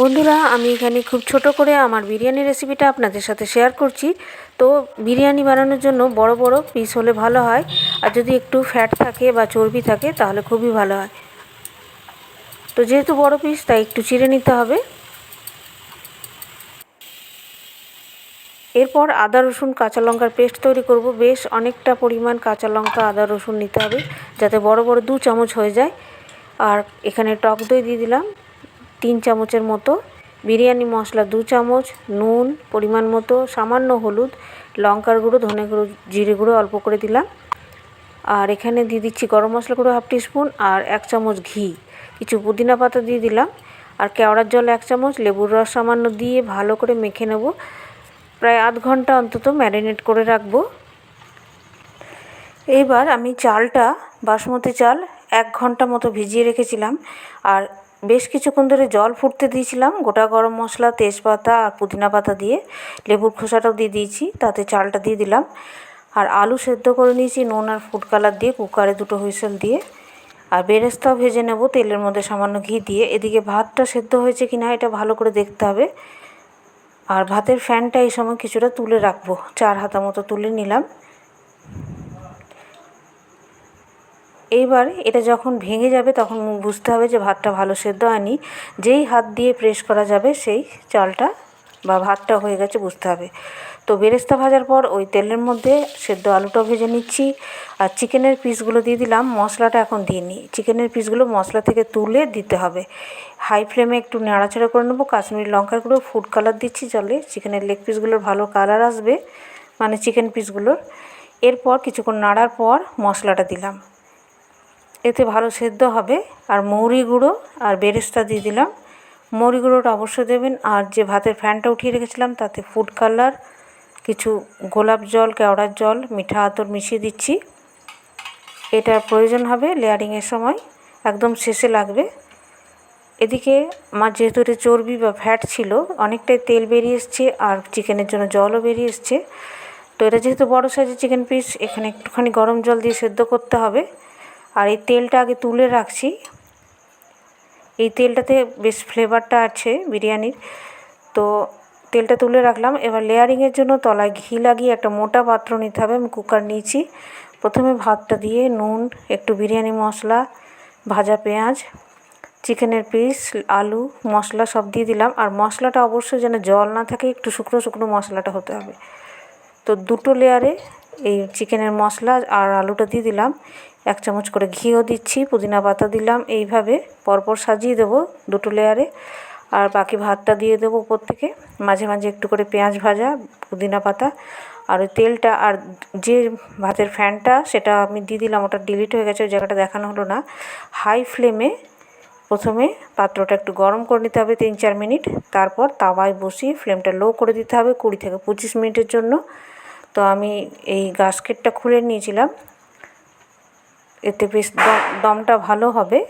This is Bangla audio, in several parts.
বন্ধুরা, আমি এখানে খুব ছোট করে আমার বিরিয়ানি রেসিপিটা আপনাদের সাথে শেয়ার করছি। তো বিরিয়ানি বানানোর জন্য বড় বড় পিস হলে ভালো হয়। আর যদি একটু ফ্যাট থাকে বা চর্বি থাকে, তাহলে খুবই ভালো হয়। তো যেহেতু বড় পিস তাই একটু চিড়ে নিতে হবে। এরপর আদা, রসুন, কাঁচা লঙ্কার পেস্ট তৈরি করব। বেশ অনেকটা পরিমাণ কাঁচা লঙ্কা, আদা, রসুন নিতে হবে, যাতে বড় বড় দু চামচ হয়ে যায়। আর এখানে টক দই দিয়ে দিলাম। তিন চামচের মতো বিরিয়ানি মশলা দু চামচ, নুন, পরিমাণ মতো, সামান্য হলুদ, লঙ্কার গুঁড়ো, ধনে গুঁড়ো, জিরে গুঁড়ো অল্প করে দিলাম। আর এখানে দিয়ে দিচ্ছি গরম মশলা গুঁড়ো হাফ টিস্পুন আর এক চামচ ঘি। কিছু পুদিনা পাতা দিয়ে দিলাম। আর কেওড়ার জল এক চামচ, লেবুর রস সামান্য দিয়ে ভালো করে মেখে নেব। প্রায় আধ ঘণ্টা অন্তত ম্যারিনেট করে রাখব। এইবার আমি চালটা, বাসমতি চাল, এক ঘণ্টা মতো ভিজিয়ে রেখেছিলাম। আর বেশ কিছুক্ষণ ধরে জল ফুটতে দিয়েছিলাম। গোটা গরম মশলা, তেজপাতা আর পুদিনা পাতা দিয়ে লেবুর খোসাটাও দিয়ে দিয়েছি, তাতে চালটা দিয়ে দিলাম। আর আলু সেদ্ধ করে নিয়েছি, নুন আর ফুড কালার দিয়ে, কুকারে দুটো হুইসেল দিয়ে। আর বেরেস্তাও ভেজে নেব, তেলের মধ্যে সামান্য ঘি দিয়ে। এদিকে ভাতটা সেদ্ধ হয়েছে কি না এটা ভালো করে দেখতে হবে। আর ভাতের ফ্যানটা এই সময় কিছুটা তুলে রাখব। চার হাতা মতো তুলে নিলাম। এইবার এটা যখন ভেঙে যাবে তখন বুঝতে হবে যে ভাতটা ভালো সেদ্ধ হয়নি। যেই হাত দিয়ে প্রেস করা যাবে সেই চালটা বা ভাতটা হয়ে গেছে বুঝতে হবে। তো বেরেস্তা ভাজার পর ওই তেলের মধ্যে সেদ্ধ আলুটাও ভেজে নিচ্ছি। আর চিকেনের পিসগুলো দিয়ে দিলাম, মশলাটা এখন দিইনি চিকেনের পিসগুলো মশলা থেকে তুলে দিতে হবে। হাই ফ্লেমে একটু নাড়াচাড়া করে নেব। কাশ্মীরি লঙ্কার গুঁড়ো ফুড কালার দিচ্ছি জলে। চিকেনের লেগ পিসগুলোর ভালো কালার আসবে মানে চিকেন পিসগুলোর এরপর কিছুক্ষণ নাড়ার পর মশলাটা দিলাম। এতে ভালো সেদ্ধ হবে। আর মৌরি গুঁড়ো আর বেরেস্তা দিয়ে দিলাম। মৌরি গুঁড়োটা অবশ্যই দেবেন। আর যে ভাতের ফ্যানটা উঠিয়ে রেখেছিলাম, তাতে ফুড কালার, কিছু গোলাপ জল, কেওড়ার জল, মিঠা আতর মিশিয়ে দিচ্ছি। এটার প্রয়োজন হবে লেয়ারিংয়ের সময়। একদম শেষে লাগবে। এদিকে আমার যেহেতু এটা চর্বি বা ফ্যাট ছিল, অনেকটাই তেল বেরিয়ে এসছে আর চিকেনের জন্য জলও বেরিয়ে এসছে। তো এটা যেহেতু বড়ো সাইজের চিকেন পিস এখানে একটুখানি গরম জল দিয়ে সেদ্ধ করতে হবে। আর এই তেলটা আগে তুলে রাখছি। এই তেলটাতে বেশ ফ্লেভারটা আছে বিরিয়ানির। তো তেলটা তুলে রাখলাম। এবার লেয়ারিংয়ের জন্য তলায় ঘি লাগিয়ে একটা মোটা পাত্র নিতে হবে। আমি কুকার নিয়েছি। প্রথমে ভাতটা দিয়ে নুন, একটু বিরিয়ানি মশলা, ভাজা পেঁয়াজ, চিকেনের পিস, আলু, মশলা সব দিয়ে দিলাম। আর মশলাটা অবশ্যই যেন জল না থাকে, একটু শুকনো শুকনো মশলাটা হতে হবে। তো দুটো লেয়ারে এই চিকেনের মশলা আর আলুটা দিয়ে দিলাম। এক চামচ করে ঘিও দিচ্ছি, পুদিনা পাতা দিলাম, এইভাবে পরপর সাজিয়ে দেবো দুটো লেয়ারে। আর বাকি ভাতটা দিয়ে দেবো উপর থেকে। মাঝে মাঝে একটু করে পেঁয়াজ ভাজা, পুদিনা পাতা আর ওই তেলটা আর যে ভাতের ফ্যানটা সেটা আমি দিয়ে দিলাম, ওটা ডিলিট হয়ে গেছে, ওই জায়গাটা দেখানো হলো না। হাই ফ্লেমে প্রথমে পাত্রটা একটু গরম করে নিতে হবে তিন চার মিনিট। তারপর তাওয়ায় বসিয়ে ফ্লেমটা লো করে দিতে হবে কুড়ি থেকে পঁচিশ মিনিটের জন্য। তো আমি এই গাস্কেটটা খুলে নিয়েছিলাম। এতে বেশ দমটা ভালো হবে।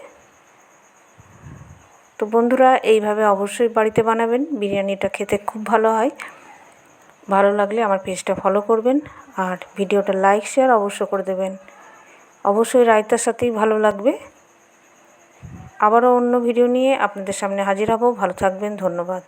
তো বন্ধুরা, এইভাবে অবশ্যই বাড়িতে বানাবেন। বিরিয়ানিটা খেতে খুব ভালো হয়। ভালো লাগলে আমার পেজটা ফলো করবেন আর ভিডিওটা লাইক, শেয়ার অবশ্য করে দেবেন। অবশ্যই রায়তার সাথেই ভালো লাগবে। আবারও অন্য ভিডিও নিয়ে আপনাদের সামনে হাজির হব। ভালো থাকবেন, ধন্যবাদ।